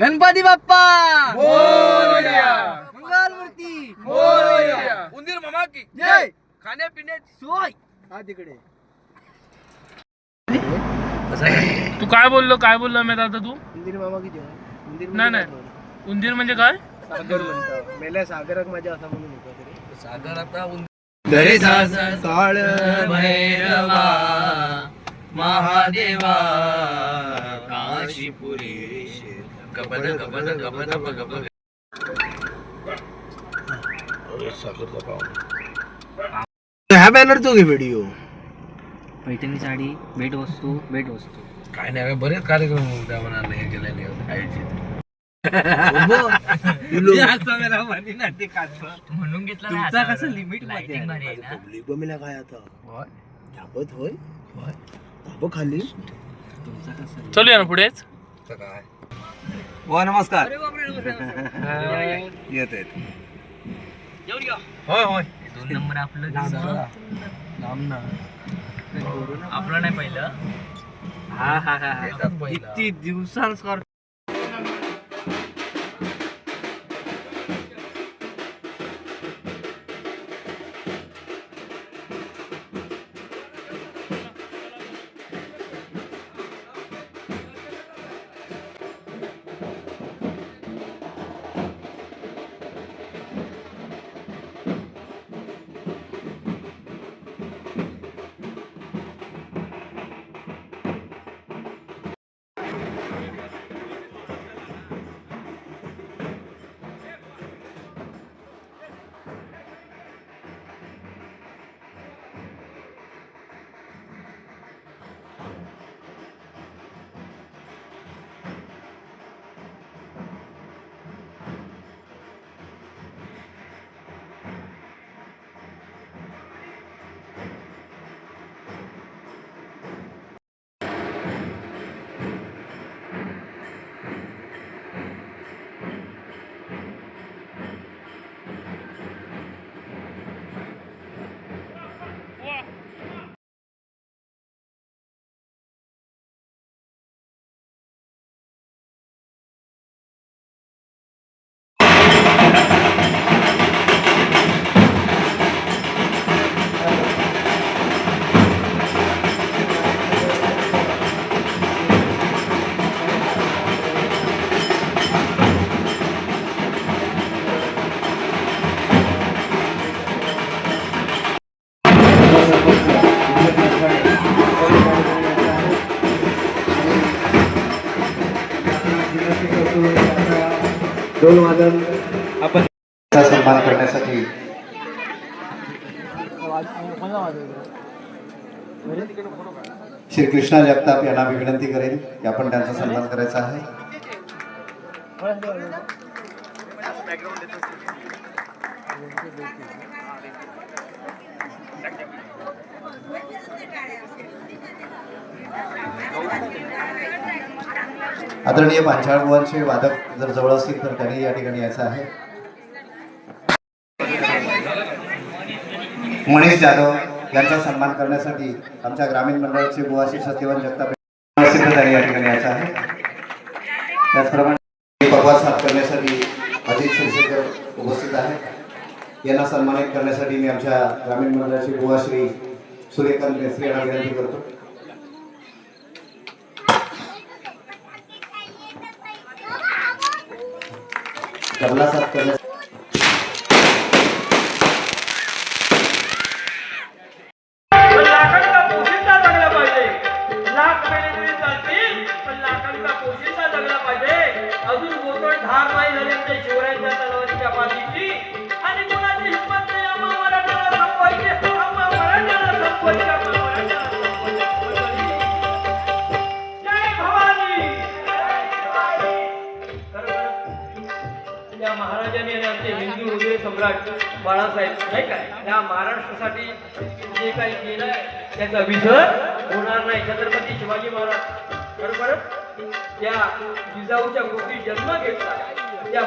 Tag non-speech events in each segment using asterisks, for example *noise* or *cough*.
गणपती बाप्पा! मोरया. मंगलमूर्ती मोरया. उंदीर मामा की? जय! खाण्यापिण्याची सोय! हा तिकडे. तू काय बोललो? काय बोललो मी आता? तू? उंदीर मामा किती उंदीर नाही नाही. उंदीर म्हणजे काय? सागर म्हणतो. मेल्या सागराक माझ्या असा म्हणून होता तरी. सागर आता उंदीर दरे काळ भैरवा महादेवा. काशीपुरी ह्या बॅनरचो घे व्हिडिओ पैठणी साडी भेट वस्तू भेट वस्तू. काय नाही बरेच कार्यक्रम त्या मनाने हे केलेले आयोजित म्हणून घेतला तुमचा कसं limit मध्ये लाइटिंग आहे? भारी आहे ना. पब्लिक बमिला काय आता? होय. धाबत होय? धाब खाली? चलूया ना पुढेच? काय वा नमस्कार येत आहेत. होय होय. दोन नंबर आपलं. आपलं नाही पहिलं. हा हा हा. किती दिवसांस्कार दोन श्री कृष्णा जगताप यांना मी विनंती करेन की आपण त्यांचा सन्मान करायचा आहे. आदरणीय पांचाळगुवांचे वादक जर जवळ असतील तर त्यांनी या ठिकाणी यायचं आहे. मनीष जाधव यांचा सन्मान करण्यासाठी आमच्या ग्रामीण मंडळाचे बुवाशी सत्यवान जगताप असतील तर या ठिकाणी याचा आहे. त्याचप्रमाणे पगवाद साफ करण्यासाठी अजित शिरसेकर उपस्थित आहेत. यांना सन्मानित करण्यासाठी मी आमच्या ग्रामीण मंडळाचे बुवा श्री सूर्यकांत मेस्त्री यांना विनंती करतो. तबला साफ करण्यासाठी बाळासाहेब नाही काय या महाराष्ट्रासाठी जे काही केलं त्याचा विसर होणार नाही. छत्रपती शिवाजी महाराज. बरोबर त्या जिजाऊच्या गोष्टी जन्म घेतला. त्या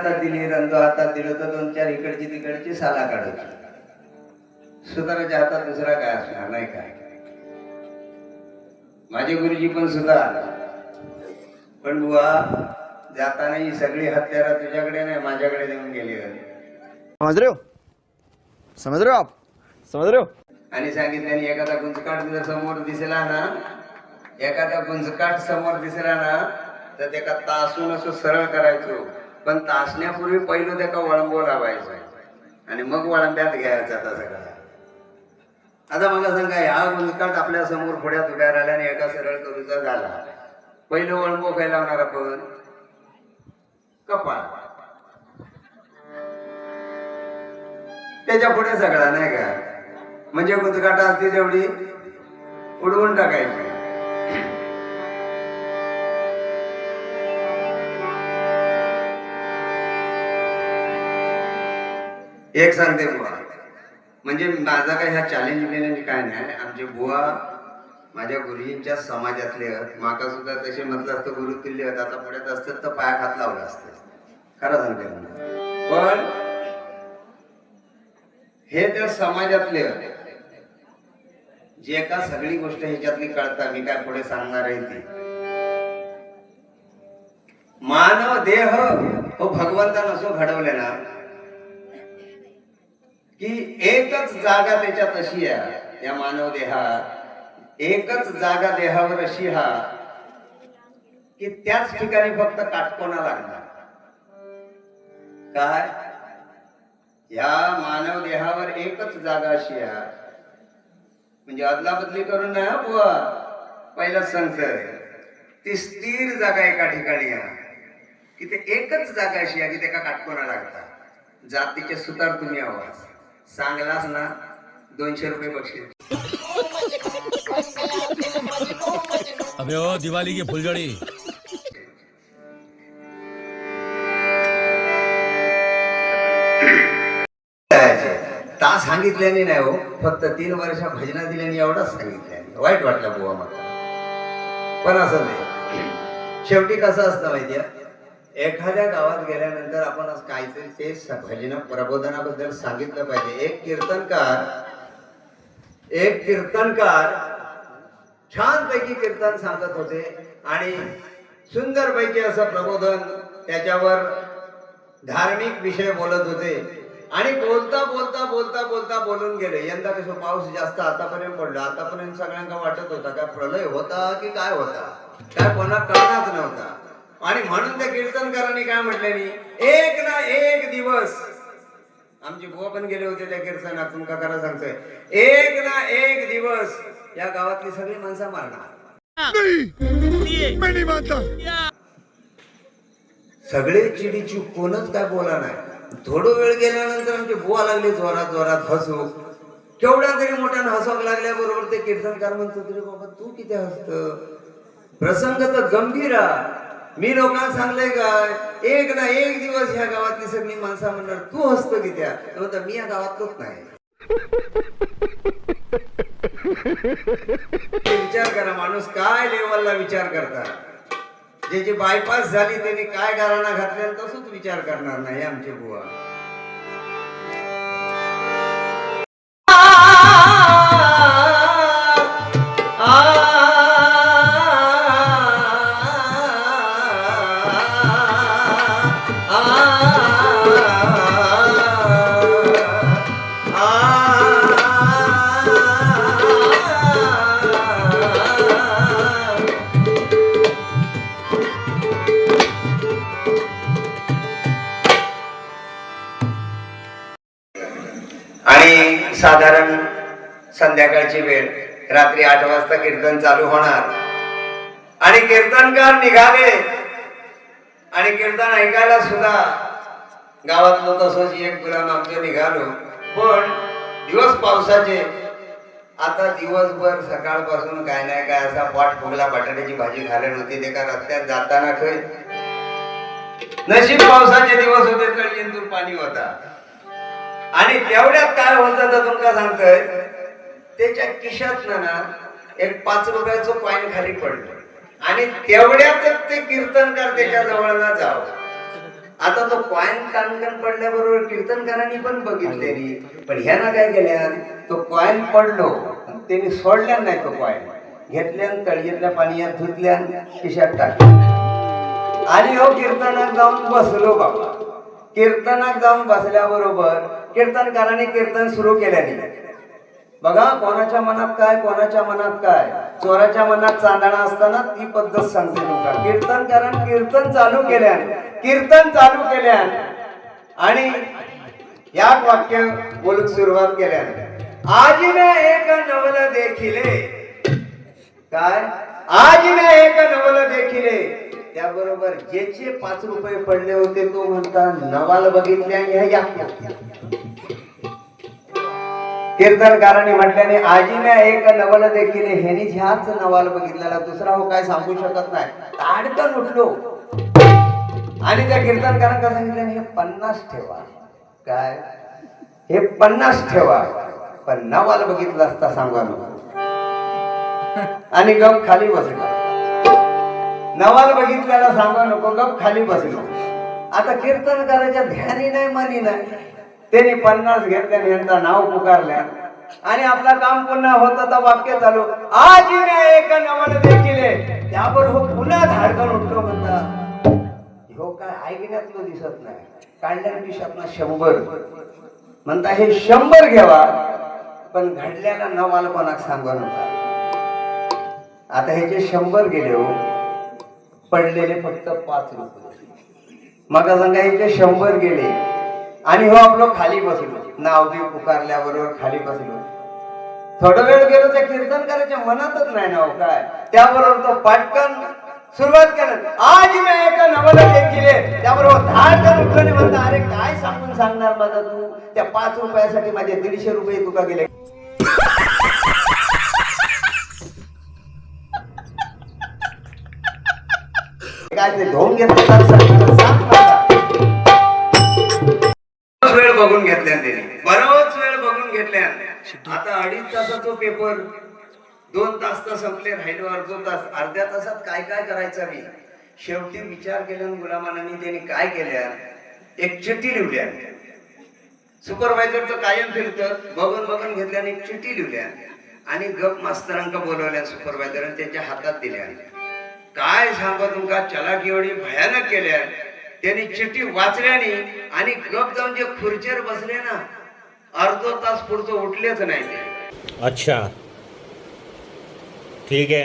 हातात दिली रंदो हातात दिलं तर दोन चार इकडची तिकडची साला काढत सुताराच्या हातात दुसरा काय असणार? नाही काय? माझे गुरुजी पण सुतार. पण बुवा जाताना ही सगळी हत्यारा तुझ्याकडे नाही माझ्याकडे देऊन गेली होती समझ रहे हो? समझ रहे हो आप? हो? आणि सांगितल्याने एखादा गुंजकाट जर समोर दिसला ना एखादा गुंजकाट समोर दिसला ना तर त्याका तासून असं सरळ करायचो. पण तासण्यापूर्वी पहिलं त्याका वळंबो लावायचं? आणि मग वळंब्यात घ्यायचा आता सगळा. आता मला सांगा ह्या गुंजकाट आपल्यासमोर पुढ्यात उड्या राहिल्या आणि एका सरळ करूचा झाला. पहिलं वळंबो काय लावणार आपण? कपाळ. त्याच्या पुढे सगळा नाही का? म्हणजे गुंजकाटा असते तेवढी उडवून टाकायची. एक सांगते बुवा. म्हणजे माझा काही ह्या चॅलेंज बिलेंज काय नाही. आमचे बुवा माझ्या गुरुजींच्या समाजातले माका सुद्धा तसे म्हटलं असतं गुरु आता पुढ्यात असतात तर पाया हात लावला असत. खरं सांगते पण हे त्या समाजातले होते जे का सगळी गोष्ट ह्याच्यातली कळता मी काय पुढे सांगणार आहे ती. मानव देह हो भगवंतानं असो घडवले ना की एकच जागा त्याच्यात अशी आहे या मानव देहात एकच जागा देहावर अशी हा की त्याच ठिकाणी फक्त काटकोना लागणार. काय? या मानव देहावर एकच जागा अशी आहे. म्हणजे अदला बदली करून नाही हो बुवा. पहिलाच सांगतोय. ती स्थिर जागा एका ठिकाणी आहे. की ते एकच जागा अशी आहे की त्याका काटकोना लागता जातीचे सुतार तुम्ही आवाज. सांगलास ना दोनशे रुपये बक्षीस. अबे ओ दिवाली की फुलझड़ी. ता सांगितल्याने नाही हो फक्त तीन वर्ष भजना दिल्याने एवढाच सांगितल्याने. वाईट वाटलं बुवा मला. पण असं नाही. शेवटी कसं असतं माहितीये? एखाद्या गावात गेल्यानंतर आपण असं काहीतरी ते भजन प्रबोधनाबद्दल सांगितलं पाहिजे. एक कीर्तनकार एक कीर्तनकार छानपैकी कीर्तन सांगत होते आणि सुंदरपैकी असं प्रबोधन त्याच्यावर धार्मिक विषय बोलत होते. आणि बोलता बोलता बोलता बोलता बोलून गेले. यंदा कसं पाऊस जास्त आतापर्यंत पडला. आतापर्यंत सगळ्यांना वाटत होता काय प्रलय होता की काय होता? काय कोणा कळणाच नव्हता. आणि म्हणून त्या कीर्तनकारांनी काय म्हटल्यानी एक ना एक दिवस. आमचे बुवा पण गेले होते त्या कीर्तनात तुमका करा सांगतोय. एक ना एक दिवस या गावातली सगळी माणसं मारणार. सगळे चिडीची कोणच काय बोला नाही. थोडं वेळ गेल्यानंतर आमचे बुवा लागले जोरात जोरात हसू. केवढ्या तरी मोठ्यानं हसवाक लागल्याबरोबर ते कीर्तनकार म्हणतो तरी बाबा तू किती हसत? प्रसंग तर गंभीर आहे. मी लोकांना सांगले काय एक ना एक दिवस ह्या गावातली सगळी माणसं म्हणणार तू हसतो की त्या तो मी या गावातलोच नाही. विचार करा माणूस काय लेवलला विचार करतात ज्याची बायपास झाली त्यांनी काय गाराणा घातल्या तसंच विचार करणार नाही आमचे बुवा. संध्याकाळची वेळ. रात्री आठ वाजता कीर्तन चालू होणार. आणि कीर्तनकार निघाले. आणि कीर्तन ऐकायला सुद्धा गावातलं तसंच एक गुलाम आमचं निघालो. पण दिवस पावसाचे. आता दिवसभर सकाळपासून काय नाही काय असा पाठ फुगला बटाट्याची भाजी खायला नव्हती ते का रस्त्यात जाताना खय नशीब पावसाचे दिवस होते तळींतून पाणी होता. आणि तेवढ्यात काय होतं तर तुमका सांगतोय त्याच्या खिशातनं ना एक पाच रुपयाचं कॉईन खाली पडलं. आणि तेवढ्यातच ते कीर्तनकार त्याच्याजवळ ना जाव. आता तो कॉईन कानकन पडल्याबरोबर कीर्तनकारांनी पण बघितलेली. पण ह्यानं काय केल्या तो कॉईन पडलो. त्यांनी सोडल्या नाही तो कॉईन घेतल्यान तळीतल्या पाण्यात धुतल्यान खिशात टाकल्या आणि हो कीर्तनात जाऊन बसलो बाबा. कीर्तनात जाऊन बसल्याबरोबर कीर्तनकाराने कीर्तन सुरू केल्याने. बघा कोणाच्या मनात काय कोणाच्या मनात काय? चोराच्या मनात चांदणा असताना ती पद्धत सांगते तुमका कीर्तनकारान कीर्तन चालू केल्यान कीर्तन चालू केल्यान. आणि या वाक्य बोलून सुरुवात केल्यान. आज एक नवल देखिले. काय? आज मी एक नवल देखिले. त्याबरोबर ज्याचे पाच रुपये पडले होते तो म्हणता नवाल बघितले आणि ह्या या कीर्तनकाराने म्हटल्याने आजीने एक नवल देखील ह्यानी ह्याच नवाल बघितलेला दुसरा हो काय सांगू शकत नाही. ताडकन उठलो. आणि त्या कीर्तनकारांना सांगितलं हे पन्नास ठेवा. काय? हे पन्नास ठेवा. पण नवाल बघितला असता सांगा नको. आणि गप खाली बसलो. नवाल बघितल्याला सांगा नको गप खाली बसलो. आता कीर्तनकाराच्या ध्यानी नाही मनी नाही. त्यांनी पन्नास घेतल्या आणि यांचा नाव पुकारल्या आणि आपला काम पुन्हा होत तर वाक्य चालू. आज मी एक नवन देखील त्यावर हो पुन्हा धाडकन उठलो म्हणता. हो काय ऐकण्यातलं दिसत नाही. काढल्या दिवसात शंभर. म्हणता हे शंभर घ्यावा पण घडल्याला नवाल कोणाक सांगा नका. आता ह्याचे शंभर गेले हो पडलेले फक्त पाच रुपये. मग सांगा ह्याचे शंभर गेले आणि हो आपलं खाली बसलो. नाव देव पुकारल्याबरोबर खाली बसलो. थोडा वेळ गेलो त्या कीर्तनकाराच्या मनातच नाही ना हो काय? त्याबरोबर तो पाटकन सुरुवात करत आज मी एका नवला केले त्याबरोबर दहा कर उठलो म्हणता अरे काय सांगून सांगणार माझा तू? त्या पाच रुपयासाठी माझे दीडशे रुपये तुका गेले? *laughs* काय ते धुवून घेतलं सांग आता अडीच तासाचा पेपर दोन तास तर संपले राहिलो अर्धो तास. अर्ध्या तासात काय काय करायचा मी? शेवटी विचार केला गुलामानांनी त्यांनी काय केल्या एक चिठ्ठी लिहिल्या सुपरवायझर तर कायम फिरत बघून बघून घेतल्याने एक चिठ्ठी लिहिल्या आणि गप मास्तरांका बोलवल्या सुपरवायझर त्यांच्या हातात दिल्या. काय सांगा तुमका? चलाकी एवढी भयानक केल्या त्यांनी चिठ्ठी वाचल्याने आणि गप जाऊन जे खुर्चीवर बसले ना अर्धो तास पुढचं उठलेच नाही ते. अच्छा. ठीक है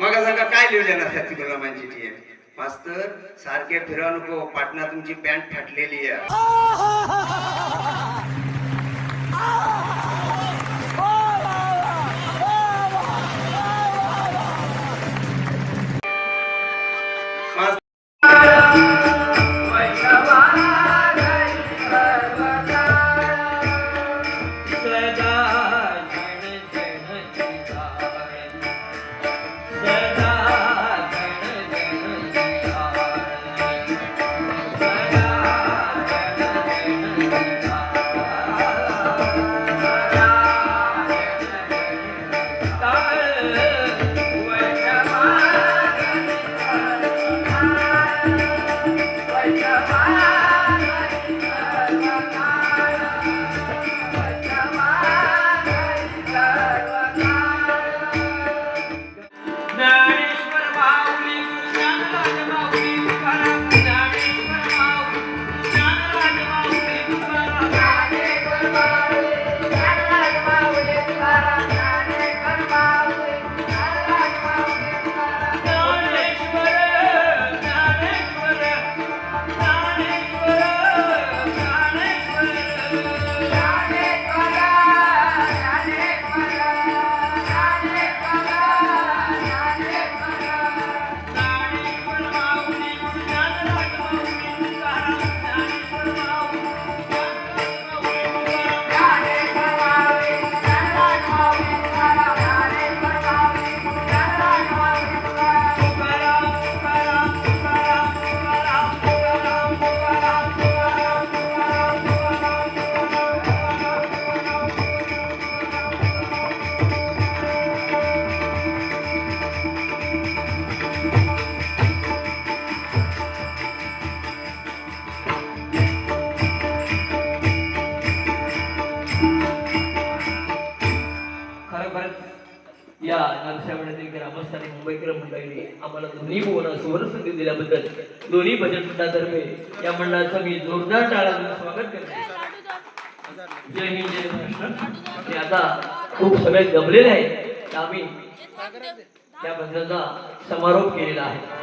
मग सांगा काय लिहिलं ना त्या गुलामांची आहे मास्तर सारखे फिरवा नको. पाटणा तुमची पॅन्ट फाटलेली आहे. *laughs* त्यामुळे परत या नागशावड्यातील ग्रामस्थ आणि मुंबईकर मंडळीने आम्हाला दोन्ही बोला सुवर्ण संधी दिल्याबद्दल. दोन्ही बचत गटातर्फे या मंडळाचं मी जोरदार टाळांना स्वागत करते. जय हिंद जय महाराष्ट्र. आता खूप सगळे दबलेले आहेत. आम्ही त्या बंदाचा समारोप केलेला आहे.